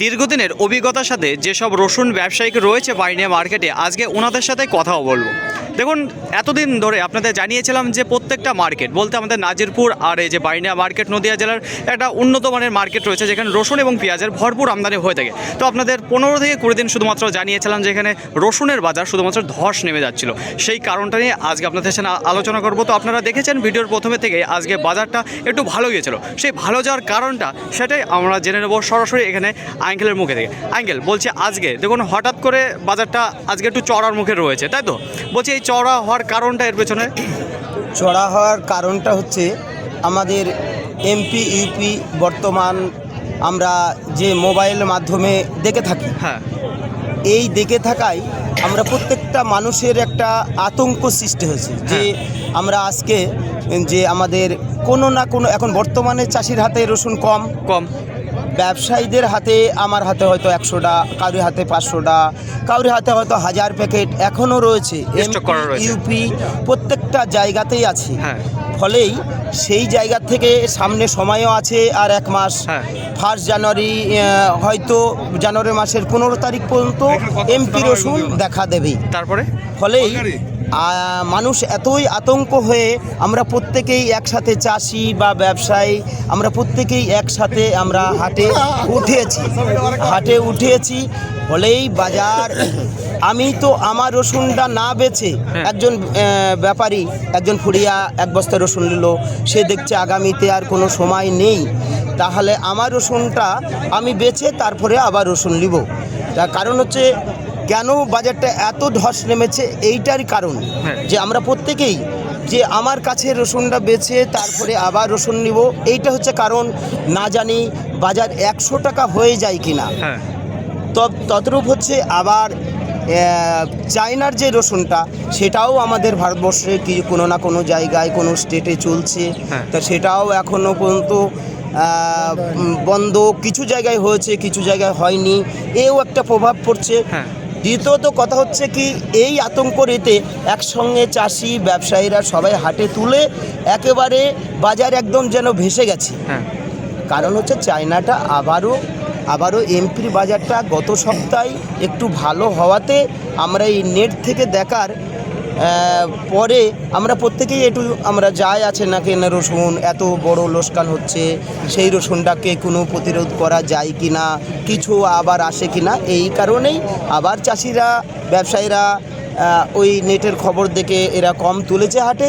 দীর্ঘদিনের অভিজ্ঞতার সাথে যেসব রসুন ব্যবসায়িক রয়েছে বাইনিয়া মার্কেটে আজকে ওনাদের সাথে কথাও বলব। দেখুন, এতদিন ধরে আপনাদের জানিয়েছিলাম যে প্রত্যেকটা মার্কেট বলতে আমাদের নাজিরপুর আর এই যে বাইনিয়া মার্কেট নদিয়া জেলার একটা উন্নত মানের মার্কেট রয়েছে, যেখানে রসুন এবং পেঁয়াজের ভরপুর আমদানি হয়ে থাকে। তো আপনাদের পনেরো থেকে কুড়ি দিন শুধুমাত্র জানিয়েছিলাম যে এখানে রসুনের বাজার শুধুমাত্র ধস নেমে যাচ্ছিল। সেই কারণটা নিয়ে আজকে আপনাদের সাথে আলোচনা করব। তো আপনারা দেখেছেন ভিডিওর প্রথমে থেকে আজকে বাজারটা একটু ভালো গিয়েছিল। সেই ভালো যাওয়ার কারণটা সেটাই আমরা জেনে নেব সরাসরি এখানে আঙ্কেলের মুখে থেকে। আঙ্কেল, বলছে আজকে, দেখুন, হঠাৎ করে বাজারটা আজকে একটু চড়ার মুখে রয়েছে, তাই তো? বলছি এই চড়া হওয়ার কারণটা এর পেছনে? চড়া হওয়ার কারণটা হচ্ছে আমাদের এমপি ইউপি বর্তমান আমরা যে মোবাইল মাধ্যমে দেখে থাকি। হ্যাঁ। এই দেখে থাকায় আমরা প্রত্যেকটা মানুষের একটা আতঙ্ক সৃষ্টি হয়েছে যে আমরা আজকে যে আমাদের কোনো না কোনো এখন বর্তমানে চাষির হাতে রসুন কম। কম। ব্যবসায়ীদের হাতে আমার হাতে হয়তো একশোটা কারোর হাতে পাঁচশোটা কারোর হাতে হয়তো হাজার প্যাকেট এখনও রয়েছে। ইউপি প্রত্যেকটা জায়গাতেই আছে। হ্যাঁ। ফলেই সেই জায়গা থেকে সামনে সময়ও আছে আর এক মাস। হ্যাঁ। ফার্স্ট জানুয়ারি হয়তো জানুয়ারি মাসের পনেরো তারিখ পর্যন্ত এমপি রসুন দেখা দেবে তারপরে? ফলেই মানুষ এতই আতঙ্ক হয়ে আমরা প্রত্যেকেই একসাথে চাষি বা ব্যবসায়ী আমরা প্রত্যেকেই একসাথে আমরা হাটে উঠেছি। হাটে উঠেছি ফলেই বাজার। আমি তো আমার রসুনটা না বেচে হ্যাঁ। একজন ব্যাপারী একজন ফুরিয়া এক বস্তা রসুন নিল সে দেখছে আগামীতে আর কোনো সময় নেই। তাহলে আমার রসুনটা আমি বেচে তারপরে আবার রসুন নিব। তার কারণ হচ্ছে কেন বাজারটা এত ধস নেমেছে? এইটার কারণ হ্যাঁ। যে আমরা প্রত্যেকেই যে আমার কাছে রসুনটা বেছে তারপরে আবার রসুন নিব এইটা হচ্ছে কারণ না জানি বাজার একশো টাকা হয়ে যায় কিনা। হ্যাঁ। তব তদ্রূপ হচ্ছে আবার চায়নার যে রসুনটা সেটাও আমাদের ভারতবর্ষে কি কোনো না কোনো জায়গায় কোনো স্টেটে চলছে। হ্যাঁ। তা সেটাও এখনও পর্যন্ত বন্ধ। কিছু জায়গায় হয়েছে কিছু জায়গায় হয়নি। এও একটা প্রভাব পড়ছে। দ্বিতীয়ত কথা হচ্ছে কি এই আতঙ্ক রেতে একসঙ্গে চাষি ব্যবসায়ীরা সবাই হাটে তুলে একেবারে বাজার একদম যেন ভেসে গেছে। হ্যাঁ। কারণ হচ্ছে চায়নাটা আবারও আবারও এমপির বাজারটা গত সপ্তাহে একটু ভালো হওয়াতে আমরা এই নেট থেকে দেখার পরে আমরা প্রত্যেকেই একটু আমরা যাই আছে না কেন রসুন, এত বড় লোসকান হচ্ছে, সেই রসুনটাকে কোনো প্রতিরোধ করা যায় কি না কিছু আবার আসে কি না এই কারণেই আবার চাষিরা, ব্যবসায়ীরা ওই নেটের খবর দেখে এরা কম তুলেছে হাটে।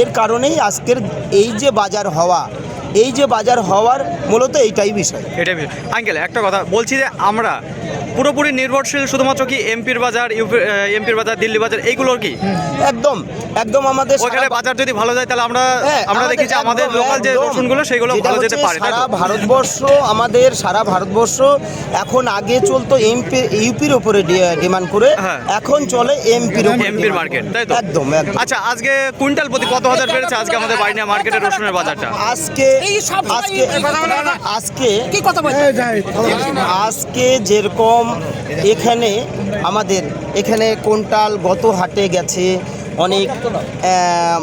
এর কারণেই আজকের এই যে বাজার হওয়া, এই যে বাজার হওয়ার মূলত এইটাই বিষয়। এটাই আঙ্কেল, একটা কথা বলছি যে আমরা পুরোপুরি নির্ভরশীল শুধুমাত্র কি এমপির বাজার ইউপি এমপির বাজার দিল্লি বাজার এইগুলোর কি? একদম একদম আমাদের ওইখানে সারা- বাজার যদি ভালো যায় তাহলে আমরা হ্যাঁ, আমরা দেখি যে আমাদের লোকাল যে রসুনগুলো সেগুলো ভালো যেতে পারে তাই সারা ভারতবর্ষ আমাদের সারা ভারতবর্ষ এখন আগে চলতো এমপি ইউপির উপরে ডিমান্ড করে হ্যাঁ। এখন চলে এমপির উপরে এমপির মার্কেট তাই তো? একদম একদম। আচ্ছা আজকে কুইন্টাল প্রতি কত হাজার বেড়েছে আজকে আমাদের বাইনিয়া মার্কেটের রসুনের বাজারটা? আজকে আজকে আজকে কি কথা বলছো আজকে যেরকম এখানে আমাদের এখানে কোন্টাল গত হাটে গেছে অনেক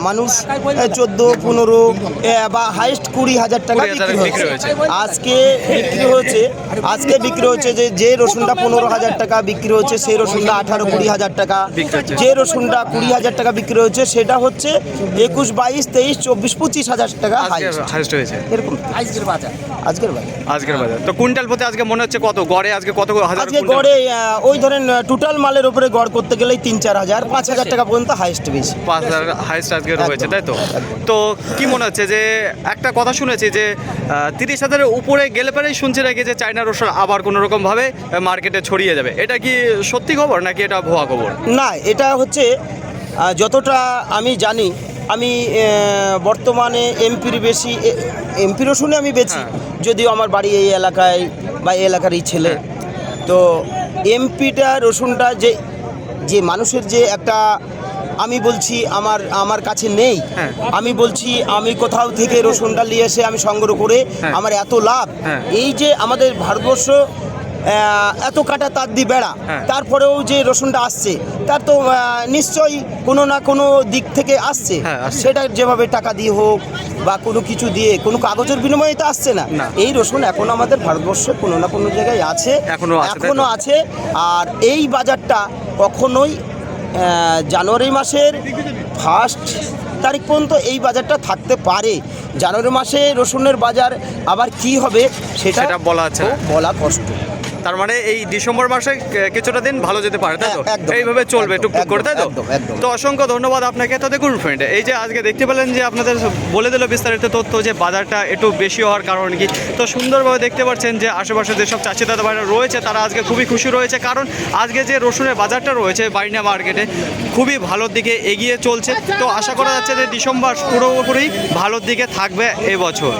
মানুষ চোদ্দ পনেরো বা হাইস্ট কুড়ি হাজার টাকা বিক্রি হয়েছে। আজকে বিক্রি হয়েছে আজকে বিক্রি হচ্ছে যে যে রসুনটা পনেরো হাজার টাকা বিক্রি হচ্ছে সেই রসুনটা আঠারো কুড়ি হাজার টাকা। যে রসুনটা কুড়ি হাজার টাকা বিক্রি হচ্ছে সেটা হচ্ছে একুশ বাইশ তেইশ চব্বিশ পঁচিশ হাজার টাকা হাইস্ট হাইস্ট হয়েছে। এরকম। আজকের বাজার। আজকের বাজার। আজকের বাজার। তো কুইন্টাল প্রতি আজকে মনে হচ্ছে কত? গড়ে আজকে কত হাজার আজকে গড়ে ওই ধরেন টোটাল মালের উপরে গড় করতে গেলেই তিন চার হাজার পাঁচ হাজার টাকা পর্যন্ত হাইস্ট বেশি পাঁচ হাজার হাইস্ট আজকে রয়েছে তাই তো? তো কি মনে হচ্ছে যে একটা কথা শুনেছি যে তিরিশ হাজারের উপরে গেলে পরেই শুনছি নাকি যে চায়না রসুন আবার কোনো রকম ভাবে মার্কেটে ছড়িয়ে যাবে। এটা কি সত্যি খবর নাকি এটা ভুয়া খবর? না এটা হচ্ছে যতটা আমি জানি আমি বর্তমানে এমপির বেশি এমপি রসুনে আমি বেছি হ্যাঁ। যদিও আমার বাড়ি এই এলাকায় বা এই এলাকারই ছেলে। তো এমপিটা রসুনটা যে যে মানুষের যে একটা আমি বলছি আমার আমার কাছে নেই হ্যাঁ। আমি বলছি আমি কোথাও থেকে রসুনটা নিয়ে এসে আমি সংগ্রহ করে হ্যাঁ। আমার এত লাভ হ্যাঁ। এই যে আমাদের ভারতবর্ষ এত কাটা তার দিয়ে বেড়া। তারপরেও যে রসুনটা আসছে তার তো নিশ্চয়ই কোনো না কোনো দিক থেকে আসছে সেটা যেভাবে টাকা দিয়ে হোক বা কোনো কিছু দিয়ে কোনো কাগজের বিনিময়ে তো আসছে না। এই রসুন এখন আমাদের ভারতবর্ষে কোনো না কোনো জায়গায় আছে এখনও আছে, আর এই বাজারটা কখনোই জানুয়ারি মাসের ফার্স্ট তারিখ পর্যন্ত এই বাজারটা থাকতে পারে। জানুয়ারি মাসে রসুনের বাজার আবার কি হবে সেটা বলা আছে বলা কষ্ট। তার মানে এই ডিসেম্বর মাসে কিছুটা দিন ভালো যেতে পারে তাই তো? এইভাবে চলবে টুকটুক করে তাই তো। তো অসংখ্য ধন্যবাদ আপনাকে। তো দেখুন ফ্রেন্ড এই যে আজকে দেখতে পেলেন যে আপনাদের বলে দিল বিস্তারিত তথ্য যে বাজারটা একটু বেশি হওয়ার কারণ কি। তো সুন্দরভাবে দেখতে পাচ্ছেন যে আশেপাশে যেসব চাষি দাদা ভাইরা রয়েছে তারা আজকে খুবই খুশি রয়েছে। কারণ আজকে যে রসুনের বাজারটা রয়েছে বাইনা মার্কেটে খুবই ভালোর দিকে এগিয়ে চলছে। তো আশা করা যাচ্ছে যে ডিসেম্বর পুরোপুরি ভালোর দিকে থাকবে এবছর।